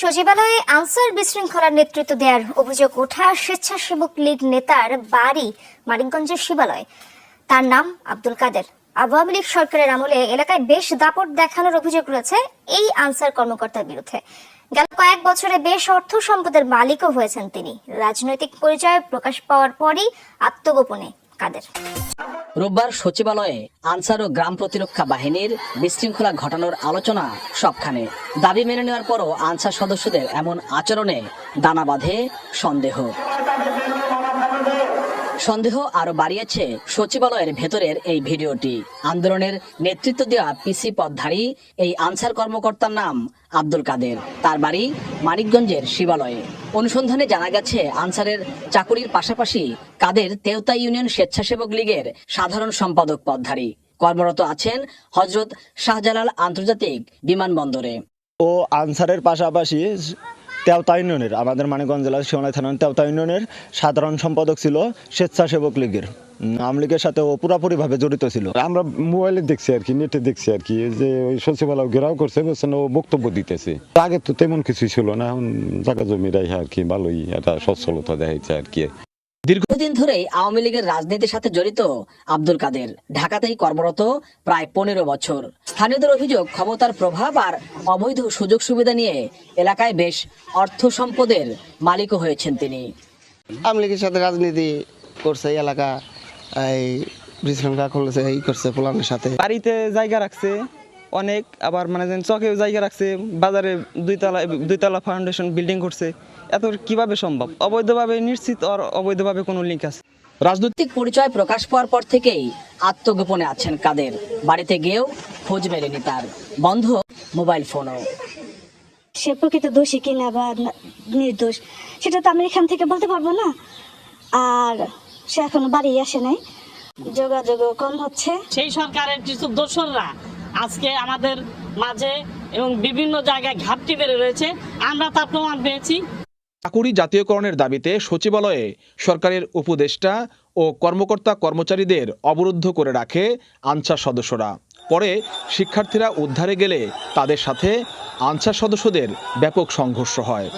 সচিবালয়ে আনসার বিশৃঙ্খলার নেতৃত্ব দেওয়ার অভিযোগ ওঠা স্বেচ্ছাসেবক লীগ নেতার বাড়ি মানিকগঞ্জের শিবালয়। তার নাম আব্দুল কাদের। আওয়ামী লীগ সরকারের আমলে এলাকায় বেশ দাপট দেখানোর অভিযোগ রয়েছে এই আনসার কর্মকর্তার বিরুদ্ধে। গেল কয়েক বছরে বেশ অর্থ সম্পদের মালিকও হয়েছেন তিনি। রাজনৈতিক পরিচয় প্রকাশ পাওয়ার পরই আত্মগোপনে কাদের। রোববার সচিবালয়ে আনসার ও গ্রাম প্রতিরক্ষা বাহিনীর বিশৃঙ্খলা ঘটানোর আলোচনা সবখানে। দাবি মেনে নেওয়ার পরও আনসার সদস্যদের এমন আচরণে দানা বাঁধে সন্দেহ। সন্দেহ আরও বাড়িয়েছে সচিবালয়ের ভেতরের এই ভিডিওটি। আন্দোলনের নেতৃত্ব দেওয়া পিসি পদধারী এই আনসার কর্মকর্তার নাম আব্দুল কাদের। তার বাড়ি মানিকগঞ্জের শিবালয়ে। অনুসন্ধানে জানা গেছে, আনসারের চাকুরির পাশাপাশি কাদের তেওতা ইউনিয়ন স্বেচ্ছাসেবক লীগের সাধারণ সম্পাদক পদধারী। কর্মরত আছেন হজরত শাহজালাল আন্তর্জাতিক বিমানবন্দরে। ও আনসারের পাশাপাশি তেওতা ইউনিয়নের, আমাদের মানিকগঞ্জ জেলার শিবনাই থানার তেওতা ইউনিয়নের সাধারণ সম্পাদক ছিল স্বেচ্ছাসেবক লীগের। আওয়ামী লীগের সাথে ও পুরাপুরিভাবে জড়িত ছিল। আমরা মোবাইলে দেখছি আর কি, নেটে দেখছি আর কি যে ওই সচিবালয় ঘেরাও করছে, বলছেন ও বক্তব্য দিতেছে। আগে তো তেমন কিছুই ছিল না, এখন জায়গা জমি রাই আর কি, ভালোই একটা সচ্ছলতা দেখাইছে আর কি। দীর্ঘদিন ধরেই আওয়ামী লীগের রাজনীতির সাথে জড়িত আব্দুল কাদের। ঢাকাতেই কর্মরত প্রায় পনেরো বছর। স্থানীয়দের অভিযোগ ক্ষমতার প্রভাব আর অবৈধ সুযোগ সুবিধা নিয়ে এলাকায় বেশ অর্থ সম্পদের মালিকও হয়েছেন তিনি। আওয়ামী লীগের সাথে রাজনীতি করছে এলাকা এই বিশৃঙ্খলা করছে এই করছে পোলানের সাথে। বাড়িতে জায়গা রাখছে অনেক আবার মানে যেন চকেও জায়গা রাখছে বাজারে দুইতলা দুইতলা ফাউন্ডেশন বিল্ডিং করছে। এত কীভাবে সম্ভব? অবৈধভাবে নিশ্চিত আর অবৈধভাবে কোনো লিঙ্ক আছে? রাজনৈতিক পরিচয় প্রকাশ পাওয়ার পর থেকেই আত্মগোপনে আছেন কাদের? বাড়িতে গিয়েও খোঁজ মেলেনি তার। বন্ধ মোবাইল ফোনও। সে প্রকৃত দোষী কিনা বা নির্দোষ সেটা তো আমি এখান থেকে বলতে পারব না। আর সে এখনও বাড়ি আসে নাই। যোগাযোগও কম হচ্ছে। সেই সরকারের কিছু দোসররা আজকে আমাদের মাঝে এবং বিভিন্ন জায়গায় ঘাটতি বেড়ে রয়েছে। আমরা তার প্রমাণ পেয়েছি। চাকুরি জাতীয়করণের দাবিতে সচিবালয়ে সরকারের উপদেষ্টা ও কর্মকর্তা কর্মচারীদের অবরুদ্ধ করে রাখে আনসার সদস্যরা। পরে শিক্ষার্থীরা উদ্ধারে গেলে তাদের সাথে আনসার সদস্যদের ব্যাপক সংঘর্ষ হয়।